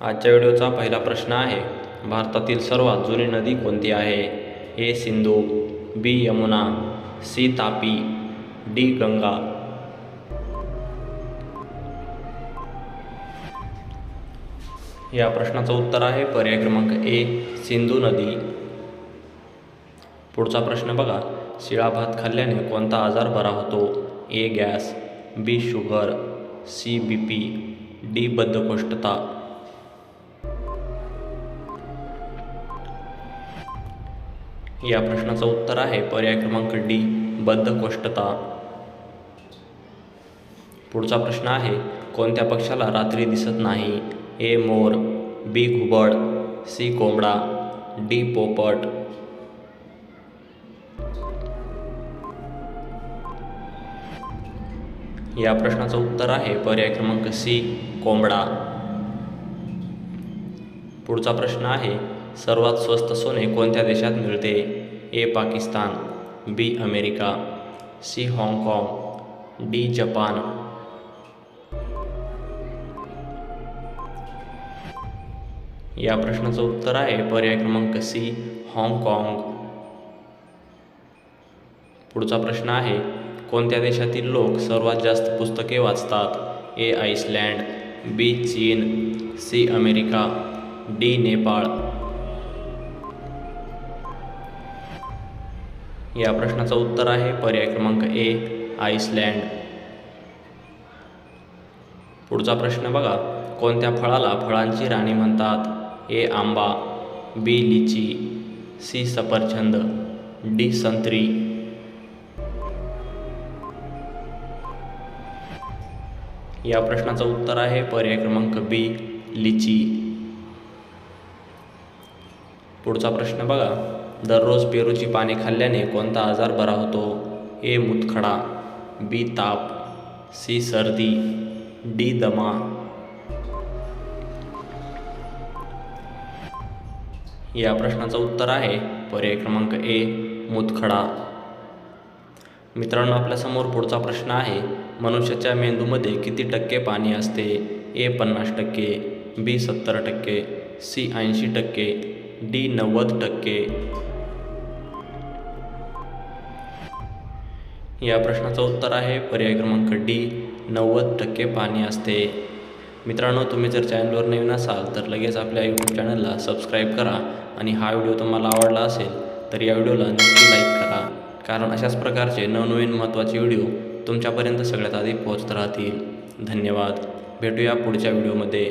आजच्या व्हिडिओचा पहिला प्रश्न आहे भारतातील सर्वात जुनी नदी कोणती आहे? A Sindhu B Yamuna C Tapi D Ganga. या प्रश्नाचं उत्तर आहे पर्याय क्रमांक ए सिंधू नदी. पुढचा प्रश्न बघा शिळा भात खाल्ल्याने कोणता आजार बरा होतो? A gas B sugar C B P D बद्धकोष्ठता. या प्रश्नाचं उत्तर आहे. पर्याय क्रमांक डी बद्धकोष्ठता पुढचा प्रश्न आहे कोणत्या पक्षाला रात्री दिसत नाही? ए मोर. बी घुबड. सी कोंबडा. डी पोपट. या प्रश्नाचं उत्तर आहे पर्याय क्रमांक सी कोंबडा. पुढचा प्रश्न आहे सर्वात स्वस्त सोने कोणत्या देशात मिळते? A Pakistan B America C हाँगकाँग डी जपान. या प्रश्नाचं उत्तर आहे पर्याय क्रमांक सी हाँगकाँग. पुढचा प्रश्न आहे कोणत्या देशातील लोक सर्वात जास्त पुस्तके वाचतात? ए आईसलँड बी चीन सी अमेरिका डी नेपाळ. या प्रश्नाचं उत्तर आहे. पर्याय क्रमांक ए आईसलँड पुढचा प्रश्न बघा. कोणत्या फळाला फळांची राणी म्हणतात? ए आंबा. बी लिची. सी सफरचंद. डी संत्री. या प्रश्नाचं उत्तर आहे. पर्याय क्रमांक बी लिची. पुढचा प्रश्न बघा. दररोज पेरूची पाने खाल्ल्याने कोणता आजार बरा होतो? ए मुतखडा बी ताप सी सर्दी डी दमा. या प्रश्नाचं उत्तर आहे पर्याय क्रमांक ए मुतखडा. मित्रांनो आपल्यासमोर पुढचा प्रश्न आहे मनुष्याच्या मेंदूमध्ये किती टक्के पाणी असते? ए पन्नास टक्के बी सत्तर टक्के सी ऐंशी टक्के डी नव्वद टक्के. या प्रश्नाचं उत्तर आहे. पर्याय क्रमांक डी नव्वद टक्के पाणी असते. मित्रांनो तुम्ही जर चॅनलवर नवीन असाल तर लगेच आपल्या यूट्यूब चॅनलला सबस्क्राईब करा आणि हा व्हिडिओ तुम्हाला आवडला असेल तर या व्हिडिओला नक्की लाईक करा. कारण अशाच प्रकारचे नवनवीन महत्त्वाचे व्हिडिओ तुमच्यापर्यंत सगळ्यात आधी पोहोचत राहतील. धन्यवाद. भेटूया पुढच्या व्हिडिओमध्ये.